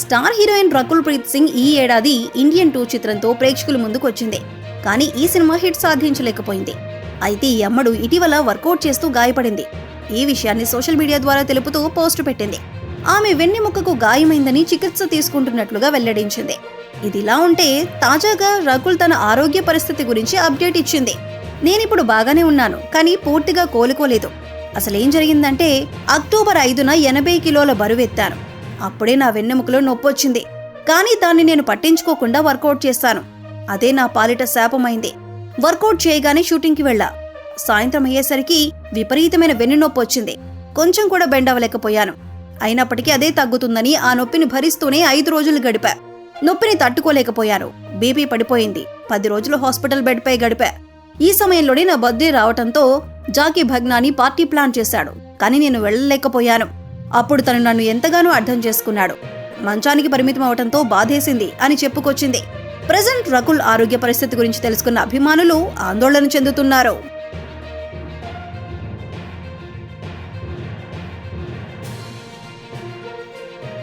Star heroine Rakul Preet Singh ఈ ఏడాది Indian two చిత్రంతో ప్రేక్షకుల ముందుకు వచ్చింది. కానీ ఈ సినిమా హిట్ సాధించలేకపోయింది. అయితే ఈ అమ్మడు ఇటీవల వర్కౌట్ చేస్తూ గాయపడింది. ఈ విషయాన్ని సోషల్ మీడియా ద్వారా తెలుపుతూ పోస్టు పెట్టింది. ఆమె వెన్నెముకకు గాయమైందని చికిత్స తీసుకుంటున్నట్లుగా వెల్లడించింది. ఇదిలా ఉంటే తాజాగా రకుల్ తన ఆరోగ్య పరిస్థితి గురించి అప్డేట్ ఇచ్చింది. నేనిప్పుడు బాగానే ఉన్నాను కానీ పూర్తిగా కోలుకోలేదు. అసలేం జరిగిందంటే అక్టోబర్ ఐదున ఎనభై కిలోల బరువెత్తాను అప్పుడే నా వెన్నెముకలో నొప్పొచ్చింది. కానీ దాన్ని నేను పట్టించుకోకుండా వర్కౌట్ చేస్తాను. అదే నా పాలిట శాపమైంది. వర్కౌట్ చేయగానే షూటింగ్కి వెళ్ళా. సాయంత్రం అయ్యేసరికి విపరీతమైన వెన్నునొప్పి వచ్చింది కొంచెం కూడా బెండ్ అవ్వలేకపోయాను. అయినప్పటికీ అదే తగ్గుతుందని ఆ నొప్పిని భరిస్తూనే ఐదు రోజులు గడిపా. నొప్పిని తట్టుకోలేకపోయాను. బీపీ పడిపోయింది. పది రోజులు హాస్పిటల్ బెడ్పై గడిపా. ఈ సమయంలోనే నా బర్త్డే రావటంతో జాకీ భగ్నాని పార్టీ ప్లాన్ చేశాడు. కానీ నేను వెళ్ళలేకపోయాను. అప్పుడు తను నన్ను ఎంతగానో అర్థం చేసుకున్నాడు. మంచానికి పరిమితం అవటంతో బాధేసింది అని చెప్పుకొచ్చింది. ప్రజెంట్ రకుల్ ఆరోగ్య పరిస్థితి గురించి తెలుసుకున్న అభిమానులు ఆందోళన చెందుతున్నారు.